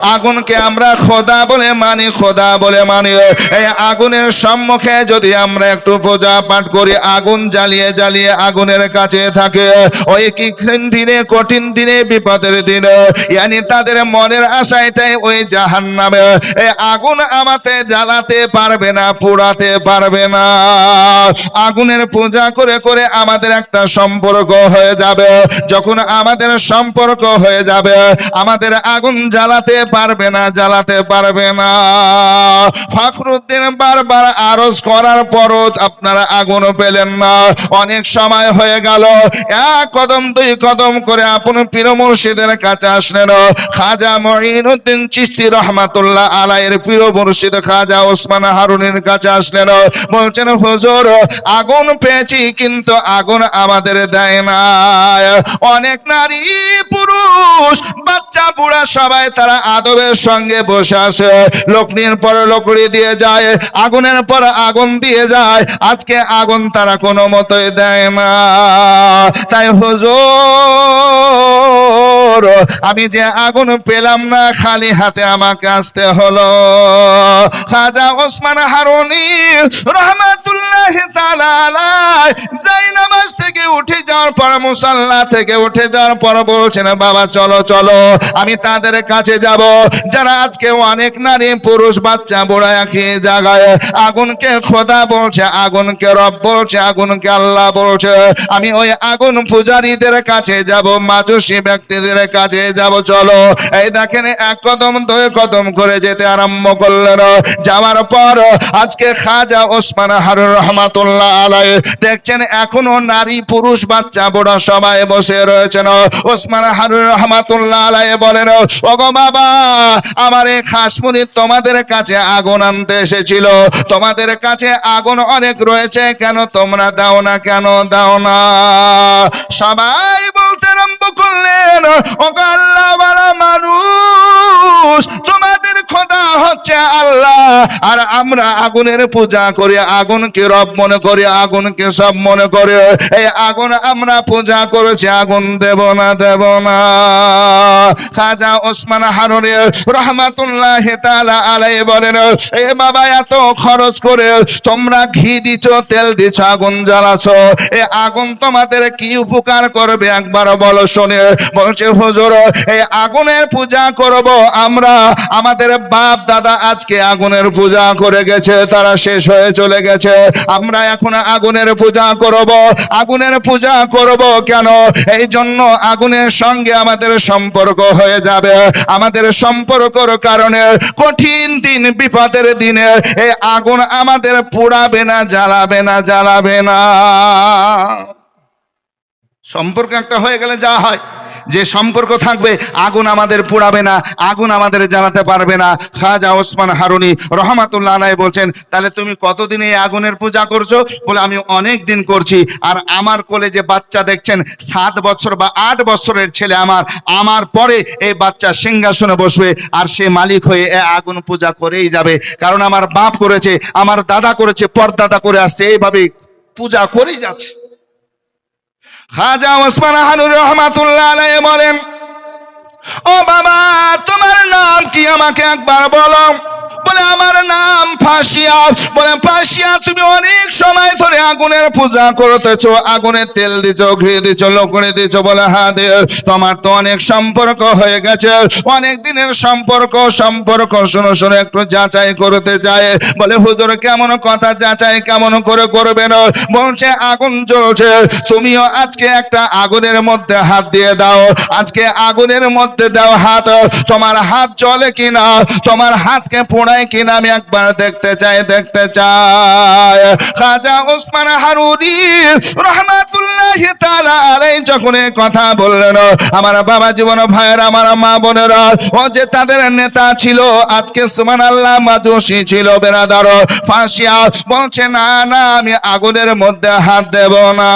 আগুনকে আমরা খোদা বলে মানি, খোদা বলে মানি। এই আগুনের সম্মুখে যদি আমরা একটু পূজা পাঠ করি, আগুন জ্বালিয়ে জ্বালিয়ে আগুনের কাছে থাকে। ওই কঠিন দিনে কঠিন দিনে, বিপদের দিনে? ইয়ানি তাদের মনের আশা এটাই ওই জাহান নামে এই আগুন আমাতে জ্বালাতে পারবে না, পোড়াতে পারবে না। আগুনের পূজা করে করে আমাদের একটা সম্পর্ক হয়ে যাবে। যখন আমাদের সম্পর্ক হয়ে যাবে, আমাদের আগুন জ্বালাতে পারবে না, জ্বালাতে পারবে না। ফখরুদ্দিন বারবার আরজ করার পরও আপনারা আগুন পেলেন না। অনেক সময় হয়ে গেল। এক কদম, দুই কদম করে আপন পীর মুর্শিদের কাছে আসলেন। খাজা মঈনুদ্দিন চিস্তি রহমাতুল্লাহ আলাইয়ের পীর মুর্শিদ খাজা ওসমান হারুনের কাছে আসলেন। বলছেন, হুজুর, আগুন পেয়েছি কিন্তু আগুন আমাদের দেয় না অনেক নারী পুরুষ, বাচ্চা, বুড়া সবাই তারা আদবের সঙ্গে বসে আসে লকড়ির পর লকড়ি দিয়ে যায়, আগুনের পর আগুন দিয়ে যায়। আজকে আগুন তারা কোনো মতোই দেয় না। তাই হুজুর, আমি যে আগুন পেলাম না, খালি হাতে আমাকে আসতে হলো। খাজা ওসমান হারুনি রহমাতুল্লাহ তাআলা যাই নামাজ থেকে উঠে যাওয়ার পর, মুসাল্লা থেকে উঠে যাওয়ার পর বলছেন বাবা, চলো চলো, আমি তাদের কাছে যাব। যারা আজকে অনেক নারী, পুরুষ, বাচ্চা বুড়া খেয়ে জাগায়, আগুনকে খোদা বলছে, আগুনকে রব বলছে, আগুনকে আল্লাহ বলছে, আমি ওই আগুন পূজারীদের কাছে যাব মাজুসী ব্যক্তিদের কাছে যাব, চলো। এই দেখেন, এক কদম, দুই কদম করে যেতে আরম্ভ করলেন। যাওয়ার পর আজকে খাজা ওসমান হারুর রহমাতুল্লাহ আলাই দেখছেন এখনও নারী, পুরুষ, বাচ্চা, বুড়া সবাই বসে রয়েছেন। ওসমান হারুর রহমাতুল্লাহ আলাই বলেন, ওগো বাবা, আমার এই খাসমুনি তোমাদের কাছে আগুন আনতে এসেছিল। তোমাদের কাছে আগুন অনেক রয়েছে, কেন তোমরা দাও না, কেন দাও না? সবাই বলতে আরম্ভ করলেন মানুষ তোমাদের খোদা হচ্ছে আল্লাহ আর আমরা আগুনের পূজা করি আগুনকে রব মনে করি আগুনকে সব মনে করে এই আগুন আমরা পূজা করেছি আগুন দেব না দেব না খাজা ওসমান রহমাতুল্লাহ তাআলা আলাই বলেন এ বাবা এত খরচ করে তোমরা ঘি দিছ তেল দিছ আগুন জ্বালাছ এ আগুন তোমাদের কি উপকার করবে একবার বলো, শোনে বলছে হুজুর, এই আগুনের পূজা করব আমরা। আমাদের বাপ দাদা আজকে আগুনের পূজা করে গেছে, তারা শেষ হয়ে চলে গেছে। আমরা এখন আগুনের পূজা করব। আগুনের পূজা করব কেন? এই জন্য আগুনের সঙ্গে আমাদের সম্পর্ক হয়ে যাবে। আমাদের সম্পর্কর কারণে কঠিন দিন, বিপদের দিনে এই আগুন আমাদের পোড়াবে না, জ্বালাবে না জ্বালাবে না। সম্পর্ক একটা হয়ে গেলে যা হয়। যে সম্পর্ক থাকবে, আগুন আমাদের পোড়াবে না, আগুন আমাদের জ্বালাতে পারবে না। খাজা ওসমান হারুনি রহমাতুল্লাহ আলাই বলছেন, তাহলে তুমি কতদিন এই আগুনের পূজা করছ? বলে, আমি অনেক দিন করছি। আর আমার কোলে যে বাচ্চা দেখছেন, সাত বছর বা আট বছরের ছেলে আমার আমার পরে এই বাচ্চা সিংহাসনে বসবে আর সে মালিক হয়ে এ আগুন পূজা করেই যাবে। কারণ আমার বাপ করেছে, আমার দাদা করেছে, পরদাদা করে আসছে এইভাবে পূজা করেই যাচ্ছে। খাজা ওসমান হানুর রহমাতুল্লাহ আলাই বলেন ও বাবা তোমার নাম কি আমাকে একবার বলো? বলে, আমার নাম ফাঁসিয়া। বলে, ফাঁসিয়া, তুমি অনেক সময় ধরে আগুনের পূজা করতেছ। আগুনে তেল দিছ, ঘি দিছ, লোকড়ে দিছ বলে হ্যাঁ দে, তোমার তো অনেক সম্পর্ক হয়ে গেছে। অনেক দিনের সম্পর্ক সম্পর্ক শুনো শুনো একটু যাচাই করতে যায়। বলে, হুজুর, কেমন কথা যাচাই কেমন করে করবেন বলছে আগুন জ্বলছে। তুমিও আজকে একটা আগুনের মধ্যে হাত দিয়ে দাও। আজকে আগুনের মধ্যে দাও হাত। তোমার হাত জ্বলে কিনা? তোমার হাতকে পোড়ায় কিনা আমি একবার দেখতে চাই দেখতে চাই। খাজা ওসমান হারুনি রহমাতুল্লাহ তাআলা আলাই যখন কথা বললেন, আমার বাবা জীবন ভাইয়ের, আমার মা বোনেরা, ও যে তাদের নেতা ছিল, আজকে সুমান আল্লাহ মাজুসি ছিল বেরাদার ফাঁসিয়া, বলছে, না না, আমি আগুনের মধ্যে হাত দেব না।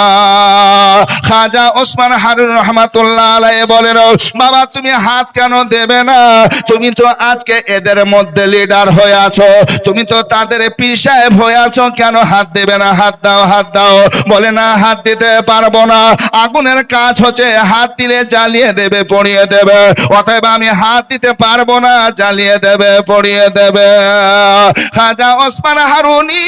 খাজা ওসমান হারুন রহমাতুল্লাহ আলাই বলেন, বাবা, তুমি হাত কেন দেবে না? তুমি তো আজকে এদের মধ্যে লিডার হয়ে আছো? তুমি তো তাদের পীর সাহেব হয়ে আছো। কেন হাত দেবে না? হাত দাও হাত দাও। বলে, না, হাত দিতে পারব না। আগুনের কাজ হচ্ছে হাত দিলে জ্বালিয়ে দেবে, পড়িয়ে দেবে। অতএব আমি হাত দিতে পারব না, জ্বালিয়ে দেবে, পড়িয়ে দেবে। খাজা ওসমান হারুনি,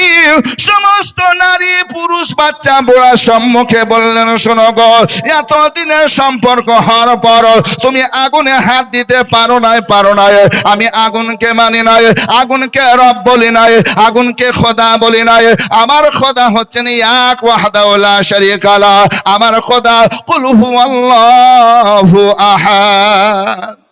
সমস্ত নারী, পুরুষ, বাচ্চা, বুড়া সম্মুখে বললেন, শোনো গো, এতদিনের সম্পর্ক হওয়ার পর তুমি আগুনে হাত দিতে পারো নাই পারো নাই। আমি আগুনকে মানি নাই। আগুনকে রব বলি নাই, আগুনকে খোদা বলি নাই। আমার খোদা হচ্ছেন এক ওয়াহদাউলা শরীকালা আমার খোদা, কুল আল্লাহ আহাদ।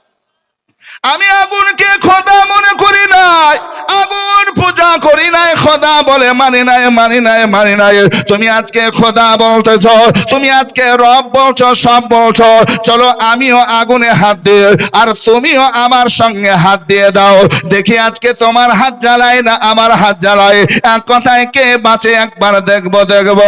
আমি আগুনকে খোদা মনে করি নাই। আগুন পূজা করি নাই, খোদা বলে মানি নাই মানি নাই মানি নাই। তুমি আজকে খোদা বলতেছ, তুমি আজকে রব বলছো, সব বলছো। চলো আমিও আগুনে হাত দিয়ে, আর তুমিও আমার সঙ্গে হাত দিয়ে দাও। দেখি আজকে তোমার হাত জ্বালায় না আমার হাত জ্বালায়। এক কথায় কে বাঁচে একবার দেখব দেখব।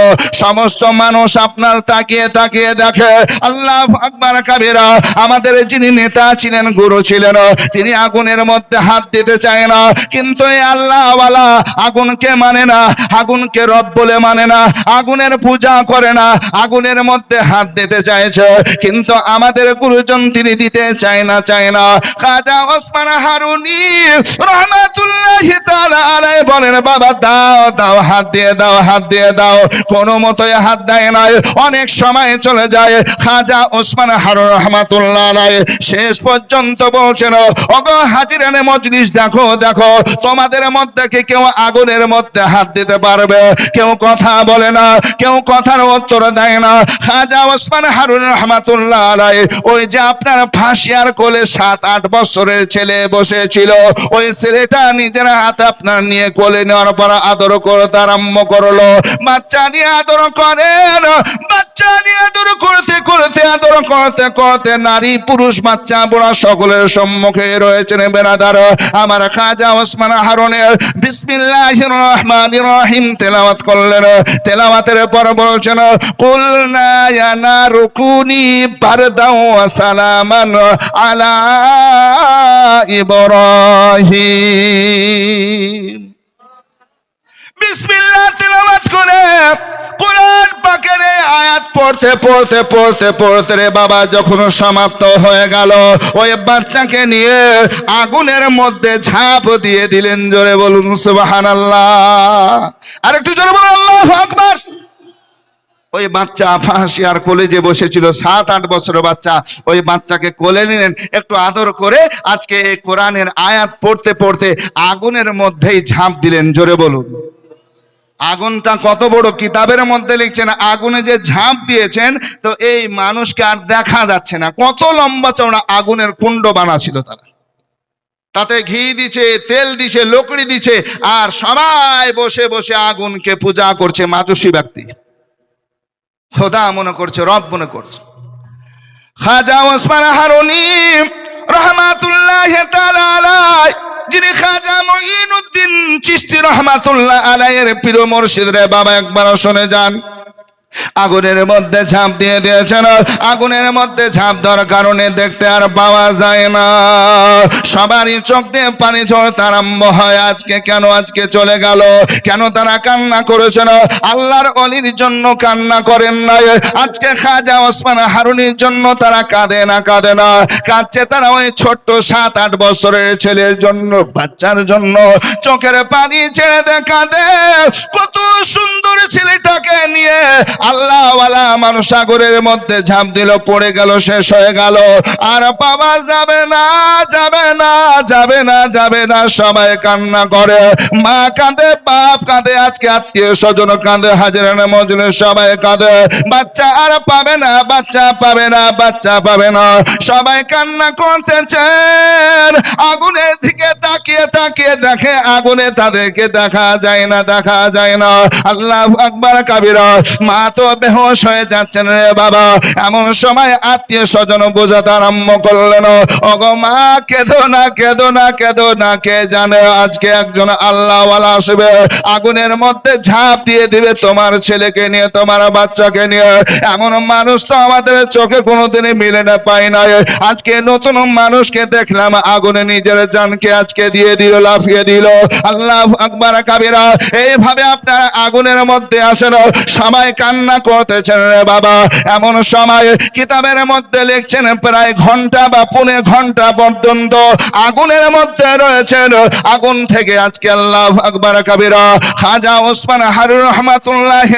সমস্ত মানুষ আপনার তাকিয়ে তাকিয়ে দেখে। আল্লাহ আকবার কাবিরা, আমাদের যিনি নেতা ছিলেন, গুরু ছিলেন তিনি আগুনের মধ্যে হাত দিতে চায় না। কিন্তু এই আল্লাহওয়ালা আগুনকে মানে না, আগুনকে রব বলে মানে না, আগুনের পূজা করে না, আগুনের মধ্যে হাত দিতে চাইছে। কিন্তু আমাদের গুরুজন তিনি দিতে চায় না চায় না। খাজা ওসমান হারুনি রহমাতুল্লাহ তাআলা আলাইহি বলেন, বাবা, দাও দাও, হাত দিয়ে দাও, হাত দিয়ে দাও। কোনো মতোই হাত দেয় নাই অনেক সময় চলে যায়। খাজা ওসমান হারুন রহমাতুল্লাহ আলাইহি শেষ পর্যন্ত বলছেন ওগো হাজিরানে মজলিস দেখো দেখো, তোমাদের মধ্যে কি কেউ আগুনের মধ্যে হাত দিতে পারবে? কেউ কথা বলে না, কেউ কথার উত্তর দেয় না। খাজা ওসমান হারুন রহমাতুল্লাহ আলাইহি, ওই যে আপনার ফাঁসিয়ার কোলে সাত, আট বছরের ছেলে বসেছিল, ওই ছেলেটা নিজের হাতে আপনার নিয়ে কোলে নেওয়ার পর আদর করতে আরম্ভ করল। বাচ্চা নিয়ে আদর করেন করতে করতে, আদর করতে করতে নারী, পুরুষ, বাচ্চা, বুড়া সকলের সম্মুখে রয়েছেন বেরাদার আমার খাজা ওসমান হারনের বিসমিল্লাহির রহমানির রহিম তেলাওয়াত করলেন। তেলাওয়াতের পর বলছেন, কুল না নারুকুনি বারদাও ওয়া সালামান আলা ইব্রাহিম। বিসমিল্লাহ তেলাওয়াত করে কোরআন পাকের আয়াত পড়তে পড়তে পড়তে পড়তে রে বাবা, যখন সমাপ্ত হয়ে গেল, ওই বাচ্চাকে নিয়ে আগুনের মধ্যে ঝাঁপ দিয়ে দিলেন। জোরে বলুন, সুবহানাল্লাহ। আর একটু জোরে বলুন, আল্লাহু আকবার। ওই বাচ্চা ফাঁসি আর কোলে যে বসেছিল, সাত, আট বছরের বাচ্চা। ওই বাচ্চাকে কোলে নিলেন, একটু আদর করে আজকে এই কোরআনের আয়াত পড়তে পড়তে আগুনের মধ্যেই ঝাঁপ দিলেন। জোরে বলুন। আগুনটা কত বড়? কিতাবের মধ্যে লিখছেন, আগুনে যে ঝাঁপ দিয়েছেন, তো এই মানুষকে আর দেখা যাচ্ছে না। কত লম্বা চওড়া আগুনের কুণ্ড বানাছিল তারা। তাতে ঘি দিছে, তেল দিছে, লকড়ি দিছে, আর সবাই বসে বসে আগুনকে পূজা করছে মাজুসী ব্যক্তি। খোদা মনে করছে, রব মনে করছে। খাজা ওসমান হারুনি রহমাতুল্লাহ যিনি খাজা মঈনুদ্দিন চিশতি রহমাতুল্লাহ আলাইয়ের প্রিয় মুর্শিদ রে বাবা একবার শুনে যান। আগুনের মধ্যে ঝাঁপ দিয়ে দিয়েছেন আগুনের মধ্যে ঝাঁপ দেওয়ার কারণে দেখতে আর পাওয়া যায় না। সবারই চোখ দিয়ে পানি ঝরতে আরম্ভ হয়। আজকে কেন আজকে চলে গেল? কেন তারা কান্না করেছেন আল্লাহর অলির জন্য কান্না করেন নাই। আজকে খাজা ওসমান হারুনির জন্য তারা কাঁদে না কাঁদে না। কাঁদছে তারা ওই ছোট্ট সাত, আট বছরের ছেলের জন্য, বাচ্চার জন্য। চোখের পানি ছেড়ে দে, কাঁদে। কত সুন্দর ছেলেটাকে নিয়ে আল্লাহওয়ালা মানুষ সাগরের মধ্যে ঝাঁপ দিল, পড়ে গেল, শেষ হয়ে গেল। আর বাবা যাবে না যাবে না যাবে না যাবে না। সবাই কান্না করে। মা কাঁদে, বাপ কাঁদে, আজকে আত্মীয় স্বজন কাঁদে, হাজারানা মজলে সবাই কাঁদে। বাচ্চা আর পাবে না, বাচ্চা পাবে না, বাচ্চা পাবে না। সবাই কান্না করতেছেন। আগুনের দিকে তাকিয়ে তাকিয়ে দেখে, আগুনে তাদেরকে দেখা যায় না, দেখা যায় না। আল্লাহ আকবার কাবিরা। মা তো বেহোশ হয়ে যাচ্ছেন রে বাবা। এমন সময় আত্মীয় স্বজন বোঝাতে আরম্ভ করলেন। ওগো মা, কেঁদো না কেঁদো না কেঁদো না, কে জানে আজকে একজন আল্লাহওয়ালা আসবে। আগুনের মধ্যে ঝাঁপ দিয়ে দিবে তোমার ছেলেকে নিয়ে, তোমার বাচ্চাকে নিয়ে। এমন মানুষ তো আমাদের চোখে কোনোদিনই মিলে না পাই না আজকে নতুন মানুষকে দেখলাম, আগুনে নিজের জানকে আজকে দিয়ে দিল, লাফিয়ে দিল। আল্লাহ আকবার কাবিরা। এইভাবে আপনারা আগুনের মধ্যে আসেন সবাই কান্না করতেছেন রে বাবা। এমন সময় কিতাবের মধ্যে লিখছেন প্রায় ঘণ্টা বা পুনে ঘণ্টা পর্যন্ত আগুনের মধ্যে রয়েছেন। আগুন থেকে আজকে আল্লাহ আকবার কাবিরা। খাজা ওসমান হারুর রহমাতুল্লাহ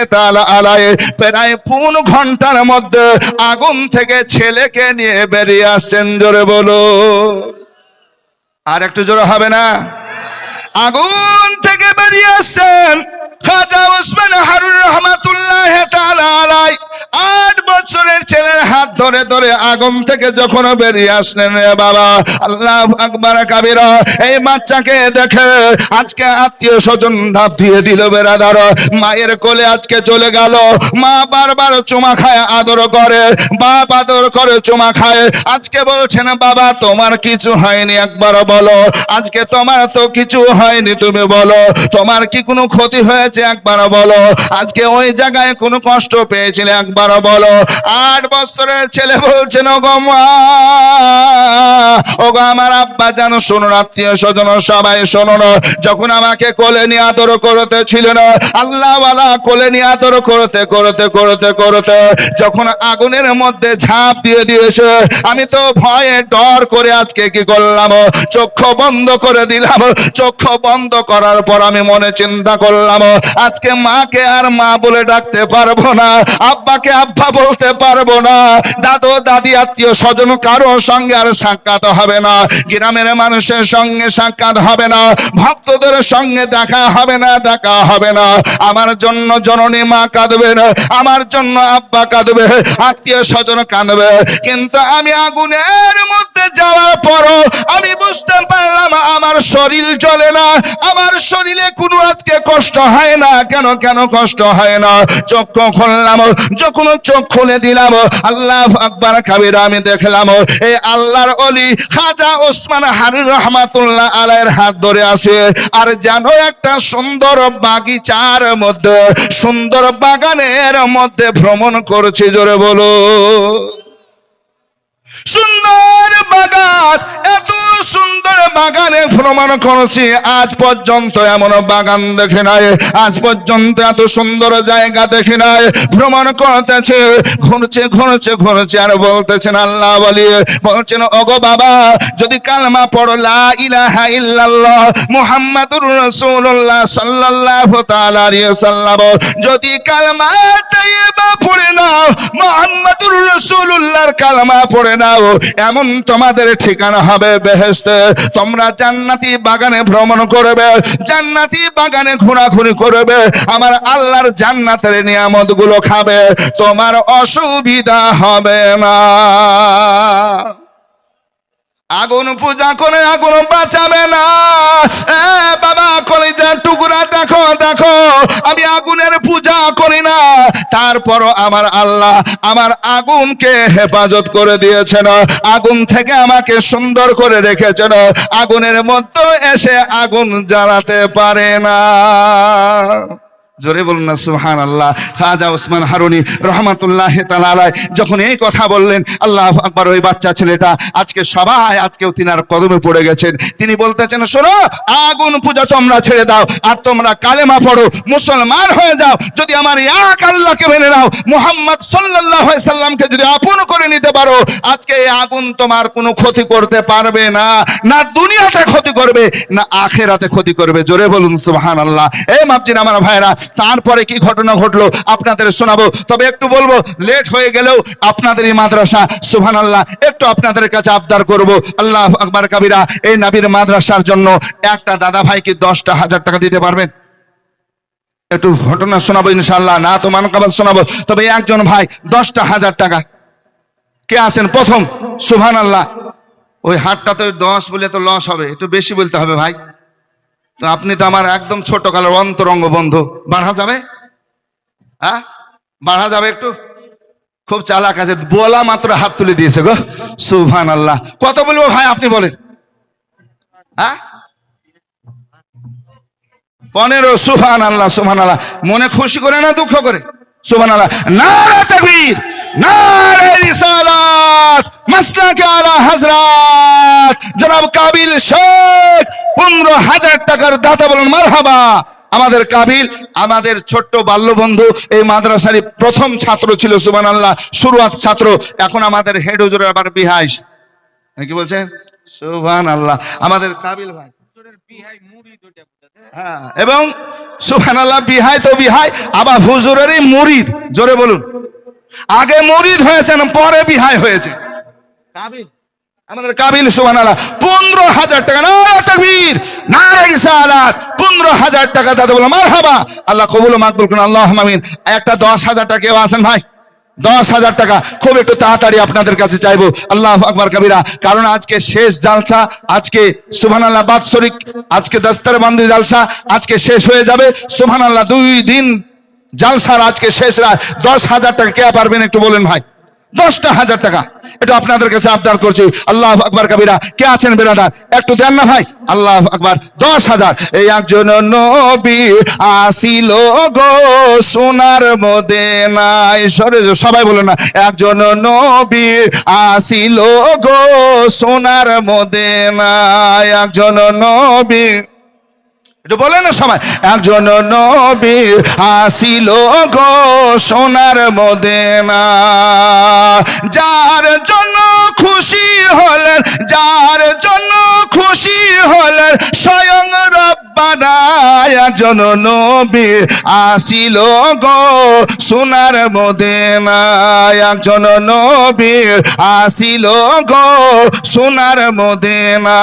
আলাই প্রায় পুন ঘণ্টার মধ্যে আগুন থেকে ছেলেকে নিয়ে বেরিয়ে আসছেন। জোরে বলো। আর একটু জোরে হবে না? আগুন থেকে বেরিয়ে আসছেন। খাজা ওসমান হারুন রহমাতুল্লাহ আট আলাই আট ছেলের হাত ধরে ধরে আগুন থেকে যখন বেরিয়ে আসলেন রে বাবা, আল্লাহ আকবার কাবিরা, এই বাচ্চাকে দেখে আজকে আত্মীয় স্বজন ধাপ দিয়ে দিল বেড়াদার মায়ের কোলে আজকে চলে গেল। মা বারবার চুমা খায়, আদর করে, বাপ আদর করে চুমা খায়। আজকে বলছেন, বাবা, তোমার কিছু হয়নি, একবার বলো। আজকে তোমার তো কিছু হয়নি, তুমি বলো। তোমার কি কোনো ক্ষতি হয়েছে, একবার বলো। আজকে ওই জায়গায় কোনো কষ্ট পেয়েছিলে, একবার বলো। আট বছরের ছেলে বলছেন ও গো আমার আব্বা জানো শুনুন আত্মীয় স্বজন, সবাই শুনুন যখন আমাকে কোলে নিয়ে আদর করতে ছিল না, আল্লাহওয়ালা কোলে নিয়ে আদর করতে করতে করতে করতে, যখন আগুনের মধ্যে ঝাঁপ দিয়ে দিয়েছে, আমি তো ভয়ে ডর করে আজকে কি করলাম, চক্ষু বন্ধ করে দিলাম, চক্ষু বন্ধ করার পর আমি মনে চিন্তা করলাম, আজকে মাকে আর মা বলে ডাকতে পারব না, আব্বাকে আব্বা বলতে পারব না। দাদু, দাদি, আত্মীয় স্বজন কারও সঙ্গে আর সাক্ষাৎ হবে না। গ্রামের মানুষের সঙ্গে সাক্ষাৎ হবে না। ভক্তদের সঙ্গে দেখা হবে না, দেখা হবে না। আমার জন্য জননী মা কাঁদবে না, আমার জন্য আব্বা কাঁদবে, আত্মীয় স্বজন কাঁদবে। কিন্তু আমি আগুনের মধ্যে যাওয়ার পরও আমি বুঝতে পারলাম আমার শরীর চলে না। আমার শরীরে কোনো আজকে কষ্ট হয় না। কেন কেন কষ্ট হয় না? চক্ষু খুললাম, যখন চোখ খুলে দিলাম আল্লাহ আকবার কাবির আমি দেখলাম এই আল্লাহর অলি খাজা ওসমান হারির রহমাতুল্লাহ আলাইয়ের হাত ধরে আছে। আর জানো একটা সুন্দর বাগিচার মধ্যে, সুন্দর বাগানের মধ্যে ভ্রমণ করছে, জোরে বলো। সুন্দর বাগান, এত সুন্দর বাগানে ভ্রমণ করেছি। আজ পর্যন্ত এমন বাগান দেখে নাই, আজ পর্যন্ত এত সুন্দর জায়গা দেখে নাই। ভ্রমণ করতেছে, ঘুরছে ঘুরছে ঘুরছে আর বলতেছেন, আল্লাহ বলি, বলছেন, ওগো বাবা, যদি কালমা পড়ো, লা ইলাহা ইল্লাল্লাহ, মুহাম্মাদুর রাসূলুল্লাহ সাল্লাল্লাহু তাআলা আলাইহি সাল্লাম যদি কালমা তাইয়্যিবা পড়ে নাও, মুহাম্মাদুর রাসূলুল্লাহর কালমা পড়ে নাও, এমন তোমাদের ঠিকানা হবে বেহেস্ত তোমরা জান্নাতি বাগানে ভ্রমণ করবে, জান্নাতি বাগানে ঘোরাঘুরি করবে, আমার আল্লাহর জান্নাতের নিয়ামতগুলো খাবে, তোমার অসুবিধা হবে না। আগুন পূজা করে আগুন বাঁচাবে না। বাবা, কলিজার টুকরা দেখো দেখো, আমি আগুনের পূজা করি না। তারপরও আমার আল্লাহ আমার আগুনকে হেফাজত করে দিয়েছেন। আগুন থেকে আমাকে সুন্দর করে রেখেছেন। আগুনের মধ্যে এসে আগুন জ্বালাতে পারে না। জোরে বলুন না সুহান আল্লাহ খাজা ওসমান হারুনি রহমাতুল্লাহ তালালায় যখন এই কথা বললেন, আল্লাহ আকবর ওই বাচ্চা ছেলেটা আজকে সবাই, আজকেও তিনার কদমে পড়ে গেছেন। তিনি বলতেছেন, শোনো, আগুন পূজা তোমরা ছেড়ে দাও, আর তোমরা কালেমা পড়ো, মুসলমান হয়ে যাও। যদি আমার এক আল্লাহকে মেনে নাও, মুহাম্মদ আলাইহি সাল্লামকে যদি আপন করে নিতে পারো, আজকে এই আগুন তোমার কোনো ক্ষতি করতে পারবে না। না দুনিয়াতে ক্ষতি করবে, না আখেরাতে ক্ষতি করবে। জোরে বলুন, সুবহানাল্লাহ। এই মাপজিন, আমার ভাইরা তারপরে কি ঘটনা ঘটলো আপনাদের শোনাবো। তবে একটু বলব, লেট হয়ে গেলেও আপনাদের এই মাদ্রাসা সুবহান আল্লাহ একটু আপনাদের কাছে আবদার করব। আল্লাহ আকবার কাবিরা, এই নাবির মাদ্রাসার জন্য একটা দাদা ভাইকে দশটা হাজার টাকা দিতে পারবেন? একটু ঘটনা শোনাবো ইনশাল্লাহ না তো মানকাবাদ শোনাবো। তবে একজন ভাই, দশটা হাজার টাকা। কে আছেন? প্রথম সুবহান আল্লাহ ওই হাটটা তো দশ বলে তো লস হবে, একটু বেশি বলতে হবে ভাই। তো আপনি তো আমার একদম ছোট কালের অন্তরঙ্গ বন্ধু। বাড়া যাবে? হ্যাঁ? বাড়া যাবে একটু? খুব চালাক আছে। বলা মাত্র হাত তুলে দিয়েছে গো। সুভান আল্লাহ কত বলব ভাই আপনি বলেন। হ্যাঁ? পনেরো সুফান আল্লাহ সুফান আল্লাহ মনে খুশি করে না দুঃখ করে? সুফান আল্লাহ তাকবীর। নারে রিসালাত মাসলাকে আলা হযরত। জনাব কাবিল শেখ পনেরো হাজার টাকার দাতা বলুন মারহাবা। আমাদের কাবিল আমাদের ছোট্ট বাল্যবন্ধু এই মাদ্রাসারই প্রথম ছাত্র ছিল সুবান আল্লাহ শুরুয়াত ছাত্র এখন আমাদের হেড হুজুর আবার বিহাইস কি বলছেন? সুবান আল্লাহ আমাদের কাবিল ভাই। হ্যাঁ। এবং সুবান আল্লাহ বিহাই তো বিহাই আবার হুজুরেরই মুরিদ জোরে বলুন। আগে মরিদ হয়েছেন পরে বিহাই হয়েছে। কাবিল। আমাদের কাবিল সুবান আল্লাহ পনেরো হাজার টাকা। না তকবীর। না রিসালাত পনেরো হাজার টাকা দাদা বলো মার হাবা আল্লাহ কবুল মাকবুল করুন আল্লাহ মামিন একটা দশ হাজার টাকা কেউ আছেন ভাই? দশ হাজার টাকা। খুব একটু তাড়াতাড়ি আপনাদের কাছে চাইব। আল্লাহ আকবর কবিরা। কারণ আজকে শেষ জালসা আজকে সুবহান আল্লাহ বাৎসরিক আজকে দস্তর বান্দি জালসা আজকে শেষ হয়ে যাবে। সুবহান আল্লাহ দুই দিন জালসার আজকে শেষ রাত। দশ হাজার টাকা কে পারবেন একটু বলেন ভাই? দশটা হাজার টাকা। এটা আপনাদের কাছে আবদার করছি। আল্লাহ আকবর কবিরা, কে আছেন বেরাদার? একটু দেন না ভাই। আল্লাহ আকবর, দশ হাজার। এই একজন নবী আসিল গো সোনার মদে নাই সরে সবাই বলো না। একজন নবী আসিল গো সোনার মদে নাই একজন নবী বলে না সবাই। একজন নবী আসিল গো সোনার মদেনা। যার জন্য খুশি হলেন, যার জন্য খুশি হলেন, স্বয়ং রব্বানা একজন নবী আসিল গো সোনার মদেনা। একজন নবী আসিল গো সোনার মদেনা।